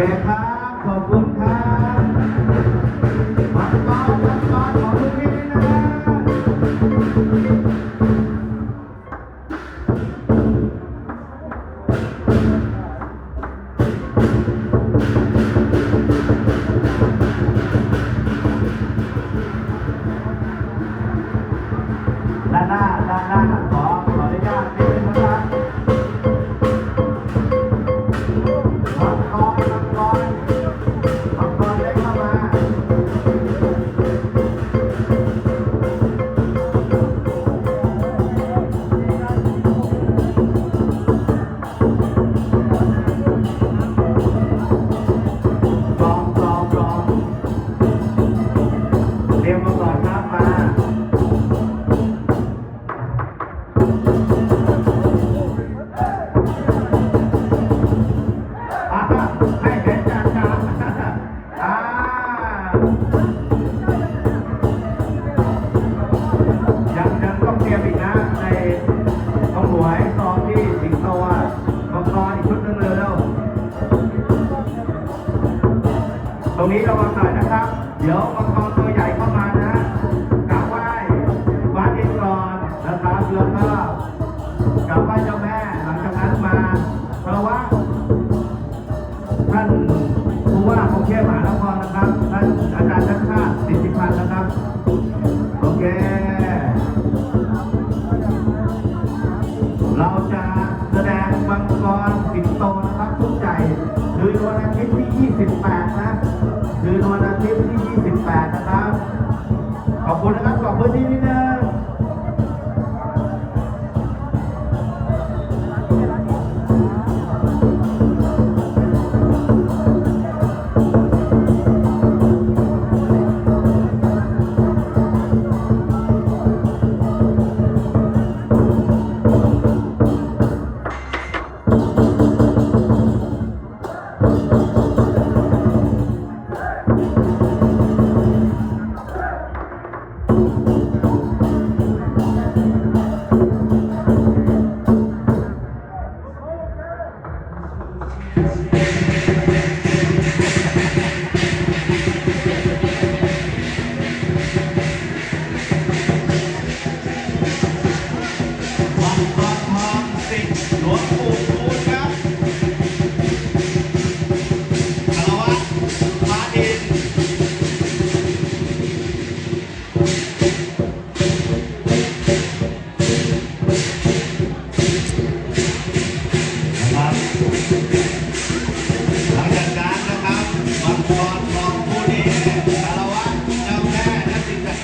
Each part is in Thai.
เคครับ ขอบคุณครับมังกรมังกรขอบคุณพี่นะด้านหน้าด้านหน้าขอขออนุญาตนิดนึงนครับมั ยังยังต้องเตรียมอีกนะ ในต้องหวยซองที่สิงโตอะมังกรอีกชุดหนึงเร็วตรงนี้ระวังหน่อยนะครับ เดี๋ยวมังกรตัวใหญ่ เราจะแสดงบังกรสิงโตนะครับทุกใจคือวันอาทิตย์ที่ 28 นะคือวันอาทิตย์ที่ 28 นะครับ ขอบคุณนะครับขอบคุณที่นี่นึง มั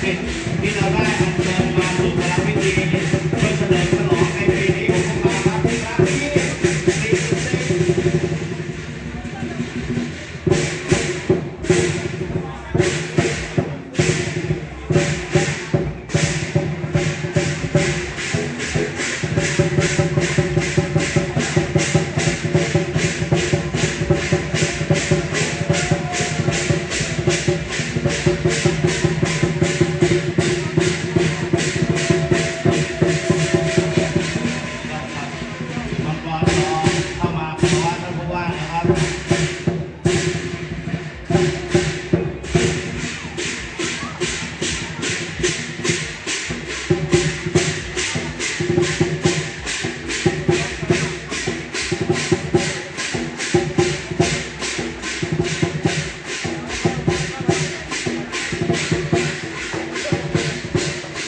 sí. Y